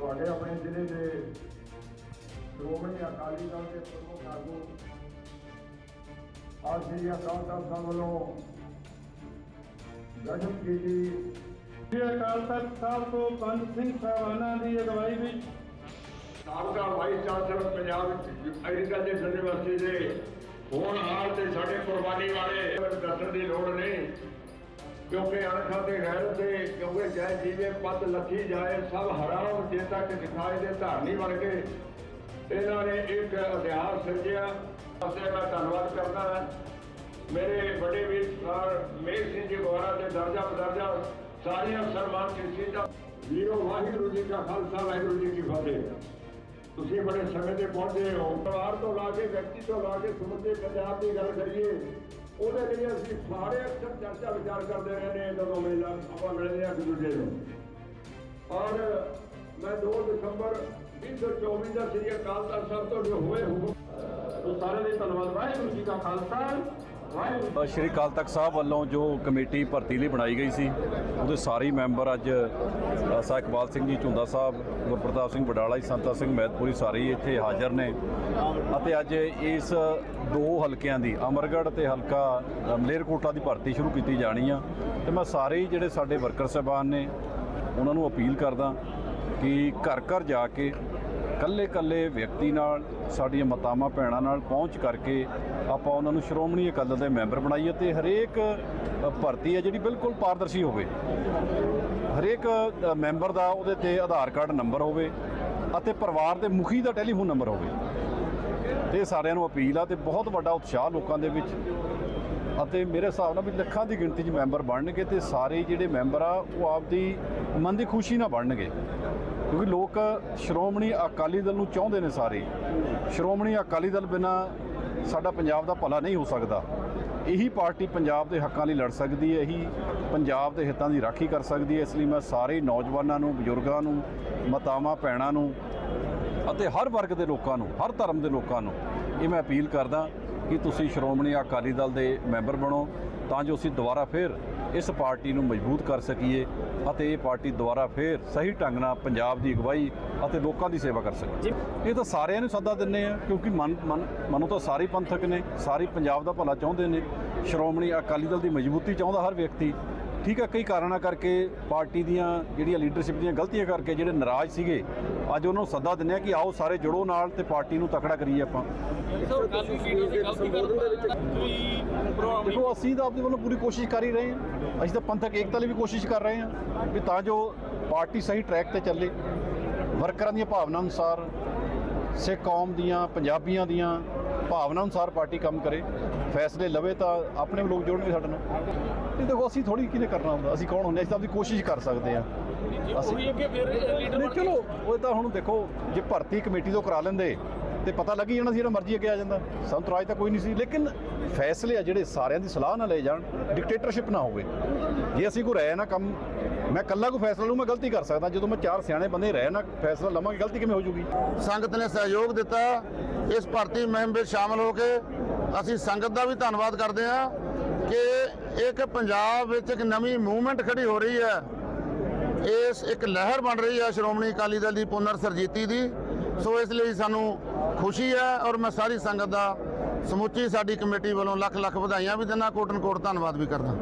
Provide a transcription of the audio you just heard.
ਤੁਹਾਡੇ ਆਪਣੇ ਜ਼ਿਲ੍ਹੇ ਦੇ ਸ਼੍ਰੋਮਣੀ ਅਕਾਲੀ ਦਲ ਦੇ ਪ੍ਰਮੁੱਖ ਆਗੂ ਅੱਜ ਸ੍ਰੀ ਅਕਾਲ ਤਖਤ ਸਾਹਿਬ ਵੱਲੋਂ ਗਠਨ ਕੀਤੀ। ਸ੍ਰੀ ਅਕਾਲ ਤਖਤ ਸਾਹਿਬ ਤੋਂ ਪੰਜ ਸਿੰਘ ਸਾਹਿਬਾਨਾਂ ਦੀ ਅਗਵਾਈ ਵਿੱਚ ਸਾਬਕਾ vice chancellor Punjab agriculture university ਦੇ ਹੋਣ ਹਾਲ ਤੇ ਸਾਡੇ ਕੁਰਬਾਨੀ ਵਾਲੇ ਦੱਸਣ ਦੀ ਲੋੜ ਨਹੀਂ। ਕਿਉਂਕਿ ਅਣਖਾਂ ਦੇ ਰਹਿਣ ਤੇ ਕਿਉਂਕਿ ਜੈ ਜੀਵੇ ਪਤ ਲੱਥੀ ਜਾਏ, ਸਭ ਹਰਾਮ ਜੇ ਤੱਕ ਦਿਖਾਏ ਦੇ ਧਾਰਨੀ ਬਣ ਕੇ ਇਹਨਾਂ ਨੇ ਇੱਕ ਇਤਿਹਾਸ ਸਿਰਜਿਆ। ਅਸੇ ਮੈਂ ਧੰਨਵਾਦ ਕਰਦਾ ਹਾਂ। ਮੇਰੇ ਵੱਡੇ ਵੀਰ ਸਰ ਮੇਰ ਸਿੰਘ ਜੀ ਗੋਰਾ ਦੇ ਦਰਜਾ ਬਦਰਜਾ, ਸਾਰੀਆਂ ਸਨਮਾਨ ਕੀਤੀ ਵੀਰੋ, ਵਾਹਿਗੁਰੂ ਜੀ ਕਾ ਖਾਲਸਾ, ਵਾਹਿਗੁਰੂ ਜੀ ਕੀ ਫਤਿਹ। ਤੁਸੀਂ ਬੜੇ ਸਮੇਂ ਤੇ ਪਹੁੰਚੇ ਹੋ। ਪਰਿਵਾਰ ਤੋਂ ਲਾ ਕੇ, ਵਿਅਕਤੀ ਤੋਂ ਲਾ ਕੇ ਸਮੁੱਚੇ ਪੰਜਾਬ ਦੀ ਗੱਲ ਕਰੀਏ ਉਹਦੇ ਲਈ ਅਸੀਂ ਸਾਰੇ ਅਕਸਰ ਚਰਚਾ ਵਿਚਾਰ ਕਰਦੇ ਰਹੇ ਨੇ ਜਦੋਂ ਮੇਲਾ, ਆਪਾਂ ਮਿਲਦੇ ਹਾਂ ਇੱਕ ਦੂਜੇ ਨੂੰ। ਔਰ ਮੈਂ 2 ਦਸੰਬਰ 2024 ਦਾ ਸ੍ਰੀ ਅਕਾਲ ਤਖਤ ਸਾਹਿਬ ਤੋਂ ਜੋ ਹੋਏ ਹੁਕਮ ਸੋ ਸਾਰਿਆਂ ਦੇ ਧੰਨਵਾਦ। ਵਾਹਿਗੁਰੂ ਜੀ ਕਾ ਖਾਲਸਾ ਸ਼੍ਰੀ ਅਕਾਲ ਤਖਤ ਸਾਹਿਬ ਵੱਲੋਂ ਜੋ ਕਮੇਟੀ ਭਰਤੀ ਲਈ ਬਣਾਈ ਗਈ ਸੀ ਉਹਦੇ ਸਾਰੇ ਮੈਂਬਰ ਅੱਜ ਅ, ਸਾ ਇਕਬਾਲ ਸਿੰਘ ਜੀ ਝੁੰਦਾ ਸਾਹਿਬ ਗੁਰਪ੍ਰਤਾਪ ਸਿੰਘ ਬਡਾਲਾ ਜੀ ਸੰਤਾ ਸਿੰਘ ਮਹਿਤਪੁਰੀ ਸਾਰੇ ਇੱਥੇ ਹਾਜ਼ਰ ਨੇ। ਅਤੇ ਅੱਜ ਇਸ ਦੋ ਹਲਕਿਆਂ ਦੀ ਅਮਰਗੜ੍ਹ ਤੇ ਹਲਕਾ ਅ, ਦੀ ਭਰਤੀ ਸ਼ੁਰੂ ਕੀਤੀ ਜਾਣੀ ਆ। ਤੇ ਮੈਂ ਸਾਰੇ ਹੀ ਜਿਹੜੇ ਸਾਡੇ ਵਰਕਰ ਸਾਹਿਬਾਨ ਨੇ ਉਹਨਾਂ ਨੂੰ ਅਪੀਲ ਕਰਦਾ ਕਿ ਘਰ ਘਰ ਜਾ ਕੇ ਕੱਲੇ ਕੱਲੇ ਵਿਅਕਤੀ ਨਾਲ, ਸਾਡੀਆਂ ਮਾਤਾਵਾਂ, ਭੈਣਾਂ ਨਾਲ ਪਹੁੰਚ ਕਰਕੇ ਆਪਾਂ ਉਹਨਾਂ ਨੂੰ ਸ਼੍ਰੋਮਣੀ ਅਕਾਲੀ ਦਲ ਦੇ ਮੈਂਬਰ ਬਣਾਈਏ ਤੇ ਹਰੇਕ ਭਰਤੀ ਹੈ ਜਿਹੜੀ ਬਿਲਕੁਲ ਪਾਰਦਰਸ਼ੀ ਹੋਵੇ। ਹਰੇਕ ਮੈਂਬਰ ਦਾ ਉਹਦੇ ਤੇ ਆਧਾਰ ਕਾਰਡ ਨੰਬਰ ਹੋਵੇ ਅਤੇ ਪਰਿਵਾਰ ਦੇ ਮੁਖੀ ਦਾ ਟੈਲੀਫੋਨ ਨੰਬਰ ਹੋਵੇ। ਤੇ ਇਹ ਸਾਰਿਆਂ ਨੂੰ ਅਪੀਲ ਆ ਤੇ ਬਹੁਤ ਵੱਡਾ ਉਤਸ਼ਾਹ ਲੋਕਾਂ ਦੇ ਵਿੱਚ। ਅਤੇ ਮੇਰੇ ਹਿਸਾਬ ਨਾਲ ਵੀ ਲੱਖਾਂ ਦੀ ਗਿਣਤੀ 'ਚ ਮੈਂਬਰ ਬਣਨਗੇ ਤੇ ਸਾਰੇ ਜਿਹੜੇ ਮੈਂਬਰ ਆ, ਉਹ ਆਪਦੀ ਮਨ ਦੀ ਖੁਸ਼ੀ ਨਾਲ ਬਣਨਗੇ। ਕਿਉਂਕਿ ਲੋਕ ਸ਼੍ਰੋਮਣੀ ਅਕਾਲੀ ਦਲ ਨੂੰ ਚਾਹੁੰਦੇ ਨੇ ਸਾਰੇ। ਸ਼੍ਰੋਮਣੀ ਅਕਾਲੀ ਦਲ ਬਿਨਾ ਸਾਡਾ ਪੰਜਾਬ ਦਾ ਭਲਾ ਨਹੀਂ ਹੋ ਸਕਦਾ। ਇਹੀ ਪਾਰਟੀ ਪੰਜਾਬ ਦੇ ਹੱਕਾਂ ਲਈ ਲੜ ਸਕਦੀ ਹੈ, ਇਹੀ ਪੰਜਾਬ ਦੇ ਹਿੱਤਾਂ ਦੀ ਰਾਖੀ ਕਰ ਸਕਦੀ ਹੈ। ਇਸ ਲਈ ਮੈਂ ਸਾਰੇ ਨੌਜਵਾਨਾਂ ਨੂੰ, ਬਜ਼ੁਰਗਾਂ ਨੂੰ, ਮਾਤਾਵਾਂ, ਭੈਣਾਂ ਨੂੰ ਅਤੇ ਹਰ ਵਰਗ ਦੇ ਲੋਕਾਂ ਨੂੰ, ਹਰ ਧਰਮ ਦੇ ਲੋਕਾਂ ਨੂੰ ਇਹ ਮੈਂ ਅਪੀਲ ਕਰਦਾ ਕਿ ਤੁਸੀਂ ਸ਼੍ਰੋਮਣੀ ਅਕਾਲੀ ਦਲ ਦੇ ਮੈਂਬਰ ਬਣੋ, ਤਾਂ ਜੋ ਅਸੀਂ ਦੁਬਾਰਾ ਫਿਰ ਇਸ ਪਾਰਟੀ ਨੂੰ ਮਜ਼ਬੂਤ ਕਰ ਸਕੀਏ ਅਤੇ ਇਹ ਪਾਰਟੀ ਦੁਬਾਰਾ ਫਿਰ ਸਹੀ ਢੰਗ ਨਾਲ ਪੰਜਾਬ ਦੀ ਅਗਵਾਈ ਅਤੇ ਲੋਕਾਂ ਦੀ ਸੇਵਾ ਕਰ ਸਕੇ। ਇਹ ਤਾਂ ਸਾਰਿਆਂ ਨੂੰ ਸੱਦਾ ਦਿੰਨੇ ਆ ਕਿਉਂਕਿ ਮਨ ਮਨ ਤਾਂ ਸਾਰੇ ਪੰਥਕ ਨੇ ਸਾਰੇ ਪੰਜਾਬ ਦਾ ਭਲਾ ਚਾਹੁੰਦੇ ਨੇ। ਸ਼੍ਰੋਮਣੀ ਅਕਾਲੀ ਦਲ ਦੀ ਮਜ਼ਬੂਤੀ ਚਾਹੁੰਦਾ ਹਰ ਵਿਅਕਤੀ। ਠੀਕ ਹੈ ਕਈ ਕਾਰਨਾਂ ਕਰਕੇ ਪਾਰਟੀ ਦੀਆਂ ਜਿਹੜੀਆਂ ਲੀਡਰਸ਼ਿਪ ਦੀਆਂ ਗਲਤੀਆਂ ਕਰਕੇ ਜਿਹੜੇ ਨਾਰਾਜ਼ ਸੀਗੇ ਅੱਜ ਉਹਨਾਂ ਨੂੰ ਸੱਦਾ ਦਿੰਦੇ ਆ ਕਿ ਆਓ ਸਾਰੇ ਜੁੜੋ ਨਾਲ ਤੇ ਪਾਰਟੀ ਨੂੰ ਤਕੜਾ ਕਰੀਏ ਆਪਾਂ। ਦੇਖੋ ਅਸੀਂ ਤਾਂ ਆਪਦੇ ਵੱਲੋਂ ਪੂਰੀ ਕੋਸ਼ਿਸ਼ ਕਰ ਹੀ ਰਹੇ ਹਾਂ। ਅਸੀਂ ਤਾਂ ਪੰਥਕ ਏਕਤਾ ਲਈ ਵੀ ਕੋਸ਼ਿਸ਼ ਕਰ ਰਹੇ ਹਾਂ ਵੀ ਤਾਂ ਜੋ ਪਾਰਟੀ ਸਹੀ ਟਰੈਕ ਤੇ ਚੱਲੇ। ਵਰਕਰਾਂ ਦੀਆਂ ਭਾਵਨਾ ਅਨੁਸਾਰ ਸਿੱਖ ਕੌਮ ਦੀਆਂ ਪੰਜਾਬੀਆਂ ਦੀਆਂ ਭਾਵਨਾ ਅਨੁਸਾਰ ਪਾਰਟੀ ਕੰਮ ਕਰੇ। ਫੈਸਲੇ ਲਵੇ ਤਾਂ ਆਪਣੇ ਲੋਕ ਜੋੜਨਗੇ ਸਾਡੇ ਨਾਲ। ਇਹ ਦੇਖੋ ਅਸੀਂ ਥੋੜੀ ਕਿਹਨੇ ਕਰਨਾ ਹੁੰਦਾ ਅਸੀਂ ਕੌਣ ਹੁੰਦੇ ਅਸੀਂ ਤਾਂ ਆਪਦੀ ਕੋਸ਼ਿਸ਼ ਕਰ ਸਕਦੇ ਹਾਂ ਅਸੀਂ ਨਹੀਂ ਚਲੋ ਉਹ ਤਾਂ ਹੁਣ ਦੇਖੋ ਜੇ ਭਰਤੀ ਕਮੇਟੀ ਤੋਂ ਕਰਾ ਲੈਂਦੇ ਤੇ ਪਤਾ ਲੱਗੀ ਜਾਣਾ ਸੀ ਜਿਹੜਾ ਮਰਜ਼ੀ ਅੱਗੇ ਆ ਜਾਂਦਾ। ਸੰਤਰਾਜ ਤਾਂ ਕੋਈ ਨਹੀਂ ਸੀ। ਲੇਕਿਨ ਫੈਸਲੇ ਆ ਜਿਹੜੇ ਸਾਰਿਆਂ ਦੀ ਸਲਾਹ ਨਾਲ ਲਏ ਜਾਣ ਡਿਕਟੇਟਰਸ਼ਿਪ ਨਾ ਹੋਵੇ। ਜੇ ਅਸੀਂ ਕੋਈ ਰਹਿ ਨਾ ਕੰਮ ਮੈਂ ਕੱਲਾ ਕੋਈ ਫੈਸਲਾ ਲਊ ਮੈਂ ਗਲਤੀ ਕਰ ਸਕਦਾ। ਜਦੋਂ ਮੈਂ ਚਾਰ ਸਿਆਣੇ ਬੰਦੇ ਰਹਿ ਨਾ ਫੈਸਲਾ ਲਵਾਂਗੇ ਗਲਤੀ ਕਿਵੇਂ ਹੋ ਜੂਗੀ? ਸੰਗਤ ਨੇ ਸਹਿਯੋਗ ਦਿੱਤਾ। ਇਸ ਭਰਤੀ ਮੁਹਿੰਮ ਵਿੱਚ ਸ਼ਾਮਲ ਹੋ ਕੇ ਅਸੀਂ ਸੰਗਤ ਦਾ ਵੀ ਧੰਨਵਾਦ ਕਰਦੇ ਹਾਂ ਕਿ ਇੱਕ ਪੰਜਾਬ ਵਿੱਚ ਇੱਕ ਨਵੀਂ ਮੂਵਮੈਂਟ ਖੜੀ ਹੋ ਰਹੀ ਹੈ। ਇਸ ਇੱਕ ਲਹਿਰ ਬਣ ਰਹੀ ਹੈ ਸ਼੍ਰੋਮਣੀ ਅਕਾਲੀ ਦਲ ਦੀ ਪੁਨਰ ਸਰਜੀਤੀ ਦੀ। ਸੋ ਇਸ ਲਈ ਸਾਨੂੰ ਖੁਸ਼ੀ ਹੈ ਔਰ ਮੈਂ ਸਾਰੀ ਸੰਗਤ ਦਾ ਸਮੁੱਚੀ ਸਾਡੀ ਕਮੇਟੀ ਵੱਲੋਂ ਲੱਖ ਲੱਖ ਵਧਾਈਆਂ ਵੀ ਦਿੰਦਾ। ਕੋਟਨ ਕੋਟ ਧੰਨਵਾਦ ਵੀ ਕਰਦਾ।